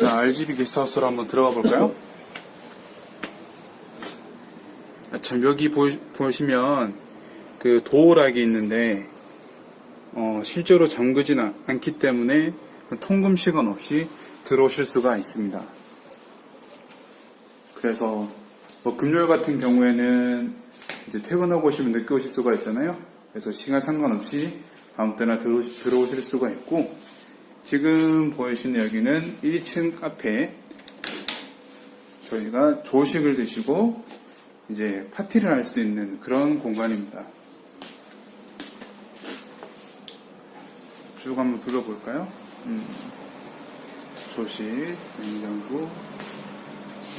자, RGB 게스트하우스로 한번 들어가 볼까요? 아, 참, 여기 보, 보시면 그 도어락이 있는데, 어, 실제로 잠그진 않- 않기 때문에 통금 시간 없이 들어오실 수가 있습니다. 그래서 뭐 금요일 같은 경우에는 이제 퇴근하고 오시면 늦게 오실 수가 있잖아요. 그래서 시간 상관없이 아무 때나 들어, 들어오실 수가 있고 지금 보이시는 여기는 1층 카페 저희가 조식을 드시고 이제 파티를 할 수 있는 그런 공간입니다. 쭉 한번 둘러볼까요? 음, 조식, 냉장고,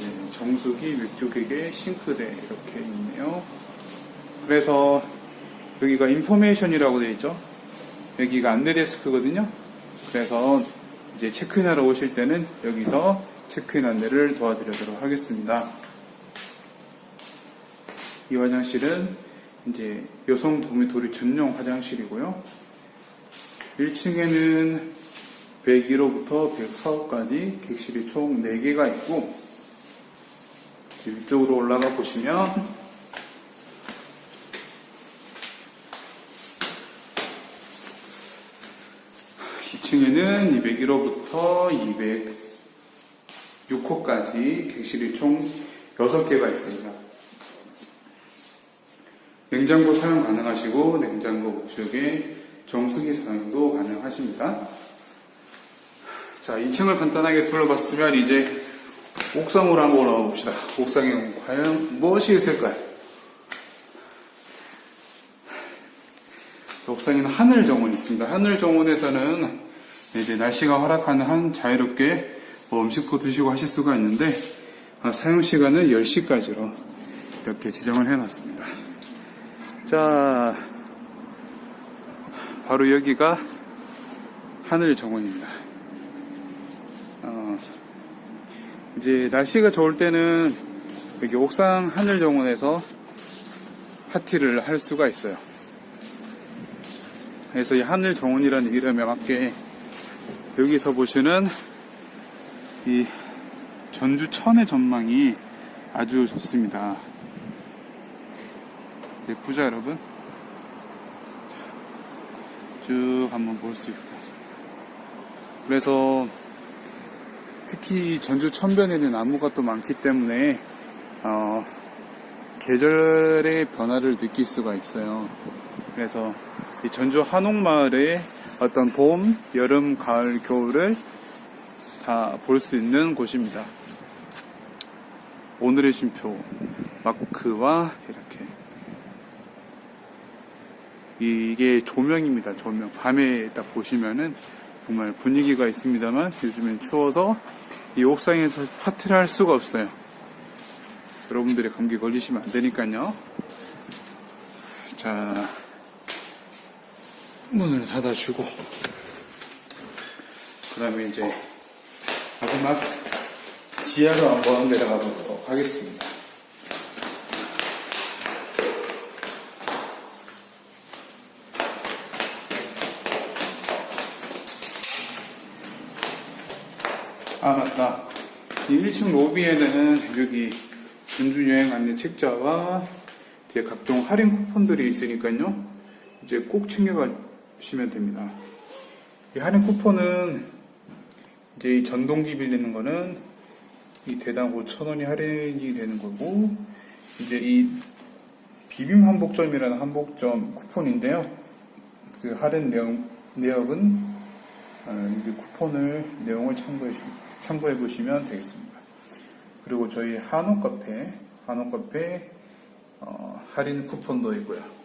네, 정수기, 맥주기계, 싱크대 이렇게 있네요. 그래서 여기가 인포메이션이라고 되어 있죠. 여기가 안내 데스크거든요. 그래서 이제 체크인하러 오실 때는 여기서 체크인 안내를 도와드리도록 하겠습니다. 이 화장실은 이제 여성 도미토리 전용 화장실이고요. 1층에는 101호부터 104호까지 객실이 총 4개가 있고 위쪽으로 올라가 보시면 이층에는 201호부터 206호까지 객실이 총 6개가 있습니다. 냉장고 사용 가능하시고 냉장고 우측에 정수기 사용도 가능하십니다. 자, 2층을 간단하게 둘러봤으면 이제 옥상으로 한번 올라가 봅시다. 옥상에 과연 무엇이 있을까요? 옥상에는 하늘 정원이 있습니다. 하늘 정원에서는 이제 날씨가 허락하는 한 자유롭게 뭐 음식도 드시고 하실 수가 있는데 아, 사용 시간은 10시까지로 이렇게 지정을 해놨습니다. 자, 바로 여기가 하늘 정원입니다. 어, 이제 날씨가 좋을 때는 여기 옥상 하늘 정원에서 파티를 할 수가 있어요. 그래서 이 하늘 정원이라는 이름에 맞게 여기서 보시는 이 전주 천의 전망이 아주 좋습니다. 예쁘죠, 여러분? 쭉 한번 볼 수 있고. 그래서 특히 전주 천변에는 나무가 또 많기 때문에 어, 계절의 변화를 느낄 수가 있어요. 그래서 이 전주 한옥마을의 어떤 봄, 여름, 가을, 겨울을 다 볼 수 있는 곳입니다. 오늘의 쉼표 마크와 이렇게 이게 조명입니다. 조명 밤에 딱 보시면은 정말 분위기가 있습니다만 요즘엔 추워서 이 옥상에서 파티를 할 수가 없어요. 여러분들이 감기 걸리시면 안 되니까요. 자, 문을 닫아주고, 그 다음에 이제 마지막 지하로 한번 내려가 보도록 하겠습니다. 아, 맞다. 이 1층 로비에는 여기 전주 여행 안내 책자와 각종 할인 쿠폰들이 있으니까요. 이제 꼭 챙겨가 시면 됩니다. 이 할인 쿠폰은 이제 이 전동기 빌리는 거는 이 대당 5,000원이 할인이 되는 거고, 이제 이 비빔 한복점이라는 한복점 쿠폰인데요. 그 할인 내용, 내역은 어, 이 쿠폰을 내용을 참고해, 주- 참고해 보시면 되겠습니다. 그리고 저희 한옥 카페, 한옥 카페 어, 할인 쿠폰도 있고요.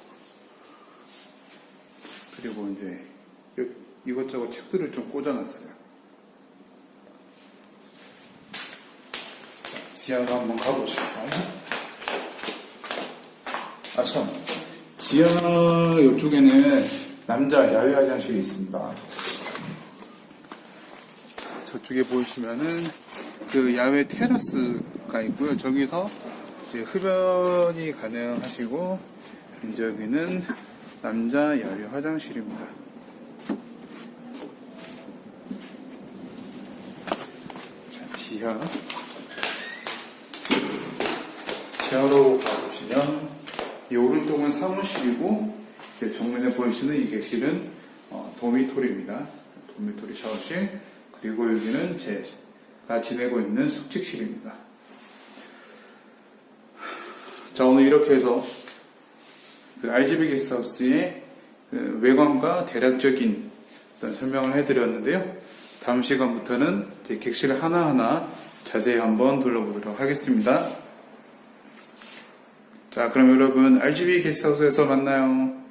그리고 이제 요- 이것저것 책들을 좀 꽂아놨어요. 자, 지하로 한번 가보죠. 아 참, 지하 이쪽에는 남자 야외 화장실이 있습니다. 저쪽에 보시면은 그 야외 테라스가 있고요. 저기서 이제 흡연이 가능하시고 이제 여기는 남자 야외 화장실입니다. 지하. 지하로 가보시면 이 오른쪽은 사무실이고 정면에 보이시는 이 객실은 어, 도미토리입니다. 도미토리 샤워실 그리고 여기는 제가 지내고 있는 숙직실입니다. 자 오늘 이렇게 해서 그 RGB 게스트하우스의 그 외관과 대략적인 어떤 설명을 해드렸는데요. 다음 시간부터는 이제 객실 하나하나 자세히 한번 둘러보도록 하겠습니다. 자, 그럼 여러분 RGB 게스트하우스에서 만나요.